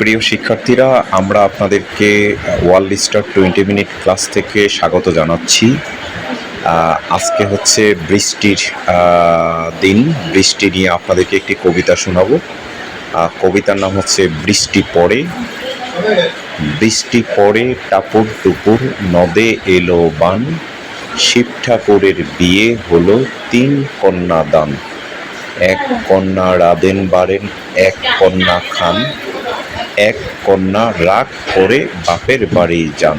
প্রিয় শিক্ষার্থীরা, আমরা আপনাদেরকে world star twenty minute class থেকে স্বাগত জানাচ্ছি। আজকে হচ্ছে বৃষ্টির দিন। বৃষ্টি নিয়ে আপনাদেরকে একটি কবিতা শোনাবো। কবিতার নাম হচ্ছে বৃষ্টি পড়ে। বৃষ্টি পড়ে টাপুর টুপুর নদে এলো বান। শিব ঠাকুরের বিয়ে হলো তিন কন্যা দান। এক কন্যা রাধেন বারেন এক কন্যা খান। এক কন্যা রাগ করে বাপের বাড়ি যান।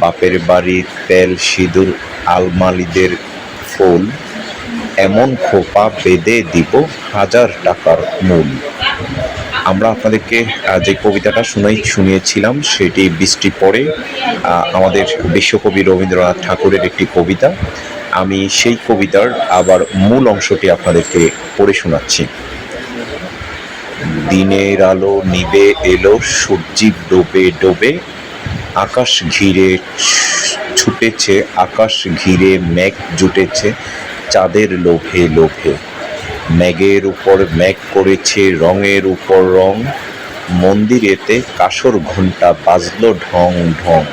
বাপের বাড়ি তেল, সিঁদুর আলমালিদের ফুল, এমন খোপা বেঁধে দিব হাজার টাকার মূল। আমরা আপনাদেরকে যে কবিতাটা শুনাই, শুনিয়েছিলাম, সেটি বৃষ্টি পড়ে আমাদের বিশ্বকবি রবীন্দ্রনাথ ঠাকুরের একটি কবিতা। আমি সেই কবিতার আবার মূল অংশটি আপনাদেরকে পড়ে শোনাচ্ছি। দিনের আলো নিবে এলো, সূর্যি ডোবে ডোবে। আকাশ ঘিরে ছুটেছে, আকাশ ঘিরে মেঘ জুটেছে চাঁদের লোভে লোভে। মেঘের উপর মেঘ করেছে রঙের উপর রং। মন্দিরেতে কাসর ঘণ্টা বাজলো ঢং ঢং।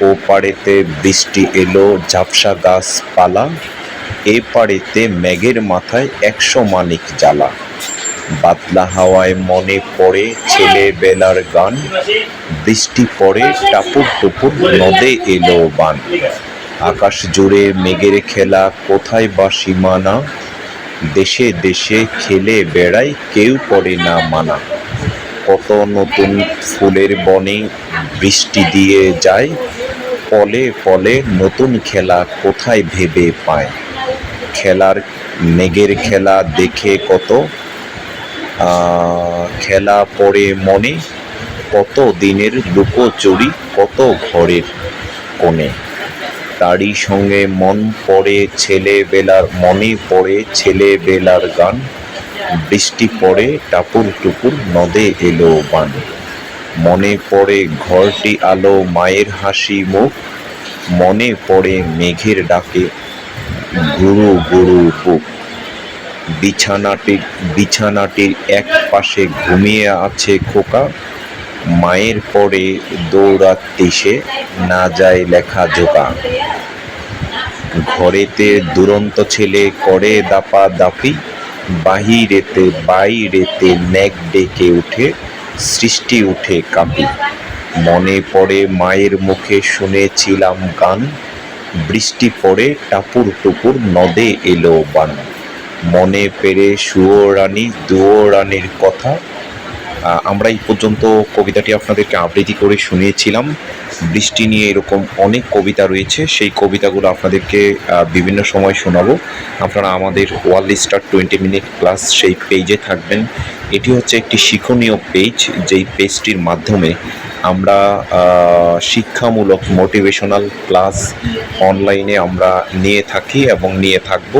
ও পাড়েতে বৃষ্টি এলো, ঝাপসা গাছপালা। এ পাড়েতে মেঘের মাথায় একশো মানিক জ্বালা। বাদলা হাওয়ায় মনে পড়ে ছেলেবেলার গান। বৃষ্টি পড়ে টাপুর টুপুর নদে এলো বান। আকাশ জুড়ে মেঘের খেলা, কোথায় বা সীমানা? দেশে দেশে খেলে বেড়াই কেউ করে না মানা। কত নতুন ফুলের বনে বৃষ্টি দিয়ে যায়, ফলে ফলে নতুন খেলা কোথায় ভেবে পায়? খেলার মেঘের খেলা দেখে কত খেলা পড়ে মনে, কত দিনের লুকো লুকোচুরি, কত ঘরের কোণে। তারই সঙ্গে মন পড়ে ছেলেবেলার, মনে পড়ে ছেলেবেলার গান। বৃষ্টি পড়ে টাপুর টুপুর, নদে এলো বান। মনে পড়ে ঘরটি আলো, মায়ের হাসি মুখ। মনে পড়ে মেঘের ডাকে, গুরু গুরু বুক। বিছানাটির বিছানাটির এক পাশে ঘুমিয়ে আছে খোকা। মায়ের পরে দৌড়াতে সে না যায় লেখা জোকা ঘরেতে দুরন্ত ছেলে করে দাপা দাপি, বাহিরেতে বাইরেতে নেক ডেকে উঠে, সৃষ্টি উঠে কাঁপি। মনে পড়ে মায়ের মুখে শুনেছিলাম গান। বৃষ্টি পড়ে টাপুর টুপুর নদে এলো বান। মনে পেরে সুয়ো রানী, দুয়ো রানীর কথা। আমরা এই পর্যন্ত কবিতাটি আপনাদেরকে আবৃত্তি করে শুনিয়েছিলাম। বৃষ্টি নিয়ে এরকম অনেক কবিতা রয়েছে। সেই কবিতাগুলো আপনাদেরকে বিভিন্ন সময় শোনাবো। আপনারা আমাদের world star twenty minute class সেই পেজে থাকবেন। এটি হচ্ছে একটি শিক্ষণীয় পেজ, যেই পেজটির মাধ্যমে আমরা শিক্ষামূলক মোটিভেশনাল ক্লাস অনলাইনে আমরা নিয়ে থাকি এবং নিয়ে থাকব।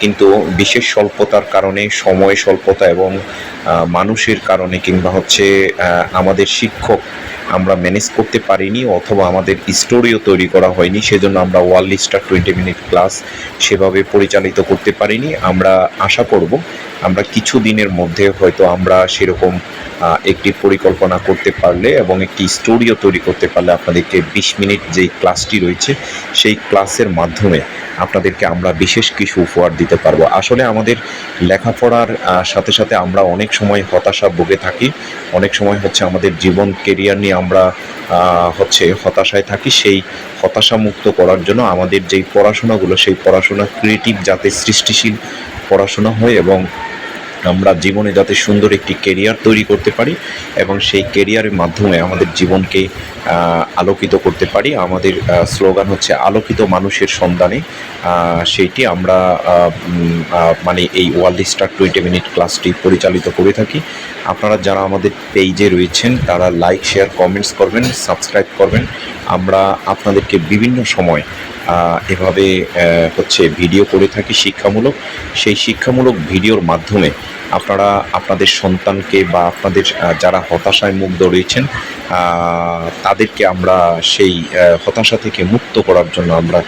কিন্তু বিশেষ স্বল্পতার কারণে, সময় স্বল্পতা এবং মানুষের কারণে কিংবা হচ্ছে আমাদের শিক্ষক আমরা ম্যানেজ করতে পারিনি অথবা আমাদের স্টোরিও তৈরি করা হয়নি, সেজন্য আমরা world star twenty minute class সেভাবে পরিচালিত করতে পারিনি। আমরা আশা করব, আমরা কিছু দিনের মধ্যে হয়তো আমরা সেরকম একটি পরিকল্পনা করতে পারলে এবং একটি স্টোরিও তৈরি করতে পারলে আপনাদেরকে বিশ মিনিট যেই ক্লাসটি রয়েছে, সেই ক্লাসের মাধ্যমে আপনাদেরকে আমরা বিশেষ কিছু উপহার দিতে পারব। আসলে আমাদের লেখাপড়ার সাথে সাথে আমরা অনেক সময় হতাশা ভুগে থাকি। অনেক সময় হচ্ছে আমাদের জীবন কেরিয়ার নিয়ে আমরা হচ্ছে হতাশায় থাকি। সেই হতাশা মুক্ত করার জন্য আমাদের যেই পড়াশোনাগুলো, সেই পড়াশোনা ক্রিয়েটিভ যাতে সৃষ্টিশীল পড়াশোনা হয় এবং আমরা জীবনে যাতে সুন্দর একটি কেরিয়ার তৈরি করতে পারি এবং সেই কেরিয়ারের মাধ্যমে আমাদের জীবনকে আলোকিত করতে পারি। আমাদের স্লোগান হচ্ছে আলোকিত মানুষের সন্ধানে। সেইটি আমরা মানে এই ওয়ার্ল্ড স্টার টোয়েন্টি মিনিট ক্লাসটি পরিচালিত করে থাকি। আপনারা যারা আমাদের পেজে রয়েছেন, তারা লাইক শেয়ার কমেন্টস করবেন সাবস্ক্রাইব করবেন। আমরা আপনাদেরকে বিভিন্ন সময় এভাবে হচ্ছে ভিডিও করে থাকি শিক্ষামূলক। সেই শিক্ষামূলক ভিডিওর মাধ্যমে আপনারা আপনাদের সন্তানকে বা আপনাদের যারা হতাশায় মুগ্ধ রয়েছেন তাদেরকে আমরা সেই হতাশা থেকে মুক্ত করার জন্য আমরা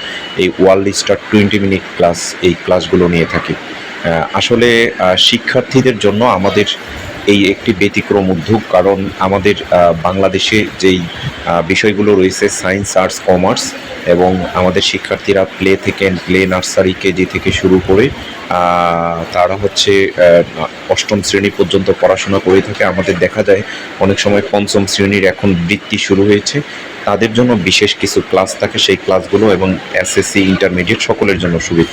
এই world star twenty minute class, এই ক্লাসগুলো নিয়ে থাকি। আসলে শিক্ষার্থীদের জন্য আমাদের এই একটি ব্যতিক্রম উদ্যোগ, কারণ আমাদের বাংলাদেশে যেই বিষয়গুলো রয়েছে, সায়েন্স, আর্টস, কমার্স, এবং আমাদের শিক্ষার্থীরা প্লে থেকে, প্লে নার্সারি, কেজি থেকে শুরু করে তারা হচ্ছে অষ্টম শ্রেণি পর্যন্ত পড়াশোনা করে থাকে। আমাদের দেখা যায়, অনেক সময় পঞ্চম শ্রেণির এখন বৃত্তি শুরু হয়েছে। তাদের জন্য বিশেষ কিছু ক্লাস থাকে, সেই ক্লাসগুলো এবং এসএসসি, ইন্টারমিডিয়েট সকলের জন্য শুভেচ্ছা